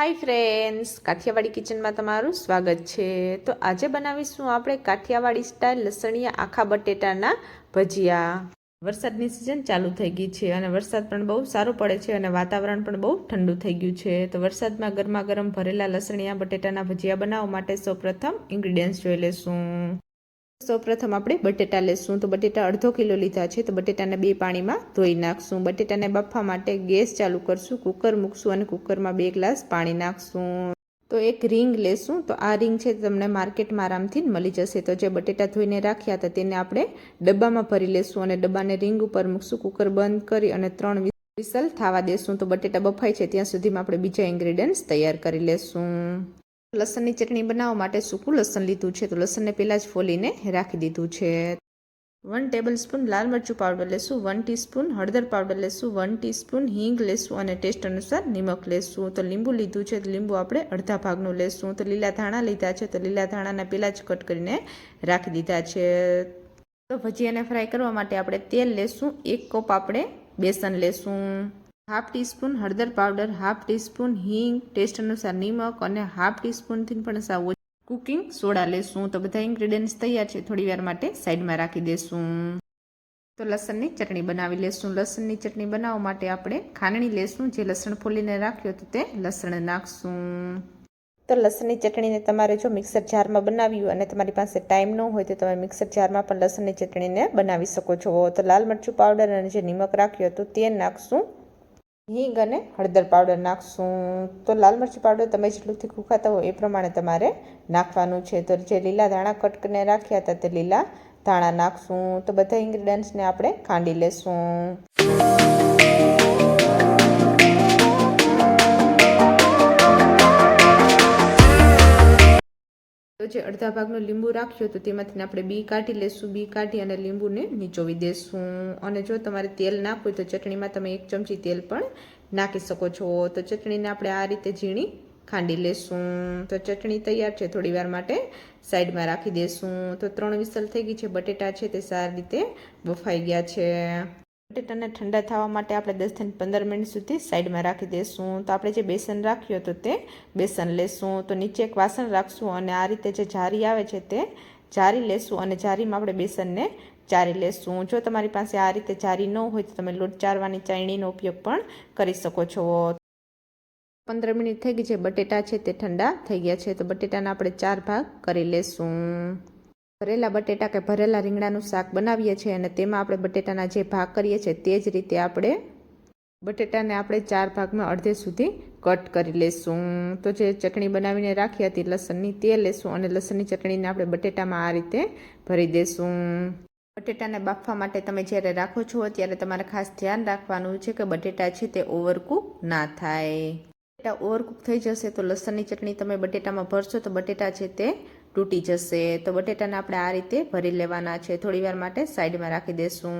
Hi friends Kathiawadi કિચનમાં તમારું સ્વાગત છે. તો આજે બનાવીશું આપણે કાઠિયાવાડી સ્ટાઇલ લસણીયા આખા બટેટાના ભજીયા. વરસાદની સિઝન ચાલુ થઈ ગઈ છે અને વરસાદ પણ બહુ સારો પડે છે અને વાતાવરણ પણ બહુ ઠંડુ થઈ ગયું છે. તો વરસાદમાં ગરમા ગરમ ભરેલા લસણીયા બટેટાના ભજીયા બનાવવા માટે સૌપ્રથમ ઇન્ગ્રીડિયન્ટ્સ જોઈ લેશું. સૌપ્રથમ આપણે બટેટા લેશું. તો બટેટા અડધો કિલો લીધા છે. તો બટેટાને બે પાણીમાં ધોઈ નાખશું. બટેટાને બાફવા માટે ગેસ ચાલુ કરશું. કુકર મૂકશું અને કુકરમાં બે ગ્લાસ પાણી નાખશું. તો એક રિંગ લેશું. તો આ રિંગ છે તમને માર્કેટમાં આરામથી મળી જશે. તો જે બટેટા ધોઈને રાખ્યા હતા તેને આપણે ડબ્બામાં ભરી લેશું અને ડબ્બાને રિંગ ઉપર મૂકશું. કુકર બંધ કરી અને ત્રણ વિસલ થવા દેશું. તો બટેટા બફાય છે. ત્યાં સુધીમાં આપણે બીજા ઇન્ગ્રીડિયન્ટ્સ તૈયાર કરી લેશું. લસણની ચટણી બનાવવા માટે સૂકું લસણ લીધું છે. તો લસણને પહેલાં જ ફોલીને રાખી દીધું છે. વન ટેબલ સ્પૂન લાલ મરચું પાવડર લેશું વન ટીસ્પૂન હળદર પાવડર લેશું વન ટીસ્પૂન હિંગ લેશું અને ટેસ્ટ અનુસાર નિમક લેશું. તો લીંબુ લીધું છે, તો લીંબુ આપણે અડધા ભાગનું લેશું. તો લીલા ધાણા લીધા છે, તો લીલા ધાણાના પહેલાં જ કટ કરીને રાખી દીધા છે. તો ભજીયાને ફ્રાય કરવા માટે આપણે તેલ લેશું, એક કપ આપણે બેસન લેશું. હાફ ટીસ્પૂન હળદર પાવડર, હાફ ટીસ્પૂન હિંગ ટેસ્ટ અનુસાર નિમક અને હાફ ટીસ્પૂનથી પણ સાવ કુકિંગ સોડા લેશું. તો બધા ઇન્ગ્રીડિયન્ટ્સ તૈયાર છે. થોડી વાર માટે સાઈડમાં રાખી દેશું. તો લસણની ચટણી બનાવી લેશું. લસણની ચટણી બનાવવા માટે આપણે ખાંડણી લેશું. જે લસણ ફોલીને રાખ્યો તો તે લસણ નાખશું. તો લસણની ચટણીને તમારે જો મિક્સર જારમાં બનાવી અને તમારી પાસે ટાઈમ ન હોય તો તમે મિક્સર જારમાં પણ લસણની ચટણીને બનાવી શકો છો. તો લાલ મરચું પાવડર અને જે નિમક રાખ્યો હતું તે નાખશું. હિંગ અને હળદર પાવડર નાખશું. તો લાલ મરચી પાવડર તમે જેટલું તીખું ખાતા હોય એ પ્રમાણે તમારે નાખવાનું છે. તો જે લીલા ધાણા કટ કરીને રાખ્યા હતા તે લીલા ધાણા નાખશું. તો બધા ઇન્ગ્રીડિયન્ટ્સને આપણે ખાંડી લેશું. જે અડધા ભાગનો લીંબુ રાખ્યો તો તેમાંથી આપણે બી કાઢી લેશું, બી કાઢી અને લીંબુને નીચોવી દેશું. અને જો તમારે તેલ નાખવું તો ચટણીમાં તમે એક ચમચી તેલ પણ નાખી શકો છો. તો ચટણીને આપણે આ રીતે ઝીણી ખાંડી લેશું. તો ચટણી તૈયાર છે, થોડી વાર માટે સાઈડમાં રાખી દેશું. તો ત્રણ વિસલ થઈ ગઈ છે, બટેટા છે તે સારી રીતે બફાઈ ગયા છે. બટેટાને ઠંડા થવા માટે આપણે દસથી પંદર મિનિટ સુધી સાઈડમાં રાખી દઈશું તો આપણે જે બેસન રાખ્યું હતું તે બેસન લેશું. તો નીચે એક વાસણ રાખશું અને આ રીતે જે જારી આવે છે તે જારી લેશું અને જારીમાં આપણે બેસનને ચારી લેશું. જો તમારી પાસે આ રીતે જારી ન હોય તો તમે લોટ ચારવાની ચાયણીનો ઉપયોગ પણ કરી શકો છો. પંદર મિનિટ થઈ ગઈ છે. બટેટા છે તે ઠંડા થઈ ગયા છે. તો બટેટાના આપણે ચાર ભાગ કરી લેશું. ભરેલા બટેટા કે ભરેલા રીંગણાનું શાક બનાવીએ છીએ અને તેમાં આપણે બટેટાના જે ભાગ કરીએ છીએ તે જ રીતે આપણે બટેટાને આપણે ચાર ભાગમાં અડધે સુધી કટ કરી લેશું. તો જે ચટણી બનાવીને રાખી હતી લસણની તે લેશું અને લસણની ચટણીને આપણે બટેટામાં આ રીતે ભરી દેશું. બટેટાને બાફવા માટે તમે જ્યારે રાખો છો ત્યારે તમારે ખાસ ધ્યાન રાખવાનું છે કે બટેટા છે તે ઓવરકુક ના થાય. બટેટા ઓવરકુક થઈ જશે તો લસણની ચટણી તમે બટેટામાં ભરશો તો બટેટા છે તે તૂટી જશે. તો બટેટાને આપણે આ રીતે ભરી લેવાના છે. થોડી વાર માટે સાઈડમાં રાખી દેશું.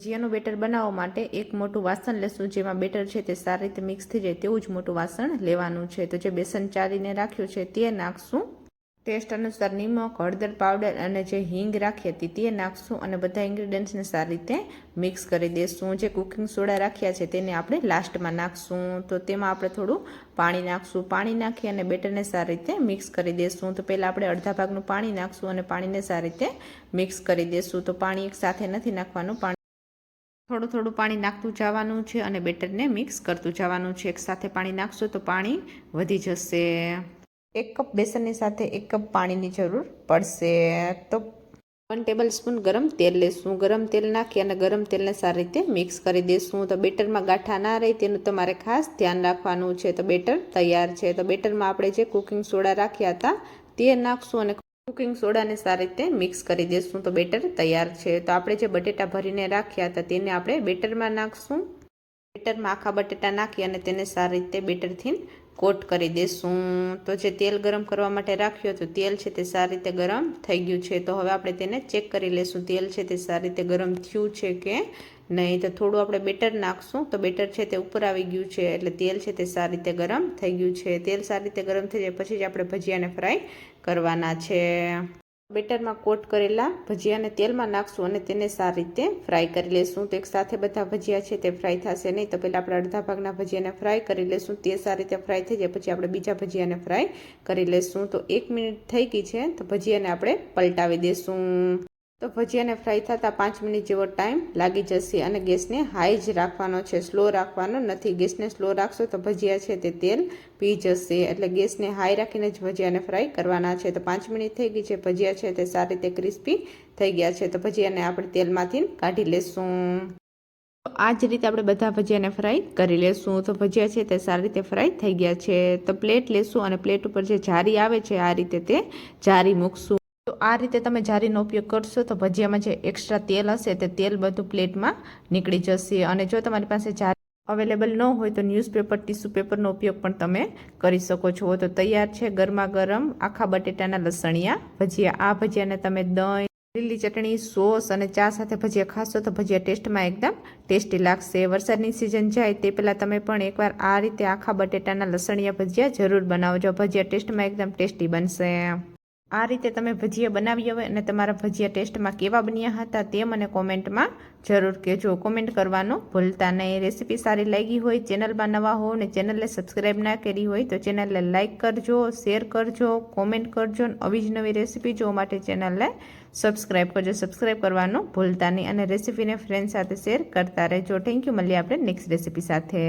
ભજીયાનું બેટર બનાવવા માટે એક મોટું વાસણ લેશું. જેમાં બેટર છે તે સારી રીતે મિક્સ થઈ જાય તેવું જ મોટું વાસણ લેવાનું છે. તો જે બેસન ચારીને રાખ્યું છે તે નાખશું. ટેસ્ટ અનુસાર નિમક, હળદર પાવડર અને જે હિંગ રાખી હતી તે નાખશું અને બધા ઇન્ગ્રીડિયન્ટ્સને સારી રીતે મિક્સ કરી દઈશું જે કુકિંગ સોડા રાખ્યા છે તેને આપણે લાસ્ટમાં નાખશું. તો તેમાં આપણે થોડું પાણી નાખશું. પાણી નાખી અને બેટરને સારી રીતે મિક્સ કરી દઈશું તો પહેલાં આપણે અડધા ભાગનું પાણી નાખશું અને પાણીને સારી રીતે મિક્સ કરી દઈશું તો પાણી એક સાથે નથી નાખવાનું. પાણી થોડું થોડું પાણી નાખતું જવાનું છે અને બેટરને મિક્સ કરતું જવાનું છે. એકસાથે પાણી નાખશો તો પાણી વધી જશે. એક કપ બેસનની સાથે એક કપ પાણીની જરૂર પડશે. તો વન ટેબલ સ્પૂન ગરમ તેલ લેશું. ગરમ તેલ નાખી અને ગરમ તેલને સારી રીતે મિક્સ કરી દઈશું તો બેટરમાં ગાંઠા ના રહે તેનું તમારે ખાસ ધ્યાન રાખવાનું છે. તો બેટર તૈયાર છે. તો બેટરમાં આપણે જે કુકિંગ સોડા રાખ્યા હતા, તે નાખશું અને કુકિંગ સોડાને સારી રીતે મિક્સ કરી દઈશું તો બેટર તૈયાર છે. તો આપણે જે બટેટા ભરીને રાખ્યા હતા, તેને આપણે બેટરમાં નાખશું. બેટરમાં આખા બટેટા નાખી અને તેને સારી રીતે બેટરથી કોટ કરી દેશું. તો જે તેલ ગરમ કરવા માટે રાખ્યું હતું, તેલ છે તે સારી રીતે ગરમ થઈ ગયું છે. તો હવે આપણે તેને ચેક કરી લેશું, તેલ છે તે સારી રીતે ગરમ થયું છે કે નહીં. તો થોડું આપણે બેટર નાખશું, તો બેટર છે તે ઉપર આવી ગયું છે, એટલે તેલ છે તે સારી રીતે ગરમ થઈ ગયું છે. તેલ સારી રીતે ગરમ થઈ જાય, પછી જ આપણે ભજીયાને ફ્રાય કરવાના છે. બેટરમાં કોટ કરેલા ભજીયાને તેલમાં નાખશું અને તેને સારી રીતે ફ્રાય કરી લેશું. તો એક સાથે બધા ભજીયા છે તે ફ્રાય થશે નહીં. તો પહેલાં આપણે અડધા ભાગના ભજીયાને ફ્રાય કરી લેશું. તે સારી રીતે ફ્રાય થઈ જાય. પછી આપણે બીજા ભજીયાને ફ્રાય કરી લેશું. તો એક મિનિટ થઈ ગઈ છે. તો ભજીયાને આપણે પલટાવી દેશું. તો ભજીયાને ફ્રાય થતાં પાંચ મિનિટ જેવો ટાઈમ લાગી જશે અને ગેસને હાઈ જ રાખવાનો છે. સ્લો રાખવાનો નથી. ગેસને સ્લો રાખશો તો ભજીયા છે તે તેલ પી જશે. એટલે ગેસને હાઈ રાખીને જ ભજીયાને ફ્રાય કરવાના છે. તો પાંચ મિનિટ થઈ ગઈ છે. ભજીયા છે તે સારી રીતે ક્રિસ્પી થઈ ગયા છે. તો ભજીયાને આપણે તેલમાંથી કાઢી લેશું. આ જ રીતે આપણે બધા ભજીયાને ફ્રાય કરી લેશું. તો ભજીયા છે તે સારી રીતે ફ્રાય થઈ ગયા છે. તો પ્લેટ લેશું અને પ્લેટ ઉપર જે જારી આવે છે, આ રીતે તે જારી મૂકશું. તો આ રીતે તમે જારીનો ઉપયોગ કરશો તો ભજીયામાં જે એક્સ્ટ્રા તેલ હશે તે તેલ બધું પ્લેટમાં નીકળી જશે અને જો તમારી પાસે જારી અવેલેબલ ન હોય તો ન્યૂઝપેપર ટીસ્યુ પેપરનો ઉપયોગ પણ તમે કરી શકો છો. તો તૈયાર છે ગરમા ગરમ આખા બટેટાના લસણિયા ભજીયા. આ ભજીયાને તમે દહીં, લીલી ચટણી, સોસ અને ચા સાથે ભજીયા ખાશો તો ભજીયા ટેસ્ટમાં એકદમ ટેસ્ટી લાગશે. વરસાદની સિઝન જાય તે પહેલાં તમે પણ એકવાર આ રીતે આખા બટેટાના લસણિયા ભજીયા જરૂર બનાવજો. ભજીયા ટેસ્ટમાં એકદમ ટેસ્ટી બનશે. આ રીતે તમે ભજીયા બનાવી હોય અને તમારા ભજીયા ટેસ્ટમાં કેવા બન્યા હતા તે મને કોમેન્ટમાં જરૂર કહેજો. કોમેન્ટ કરવાનું ભૂલતા નહીં. રેસીપી સારી લાગી હોય, ચેનલમાં નવા હો અને ચેનલને સબસ્ક્રાઈબ ના કરી હોય તો ચેનલને લાઇક કરજો, શેર કરજો, કોમેન્ટ કરજો અને આવી જ નવી રેસીપી જોવા માટે ચેનલને સબસ્ક્રાઈબ કરજો. સબસ્ક્રાઈબ કરવાનું ભૂલતા નહીં અને રેસીપીને ફ્રેન્ડ સાથે શેર કરતા રહેજો. થેન્ક યુ મળીએ આપણે નેક્સ્ટ રેસીપી સાથે.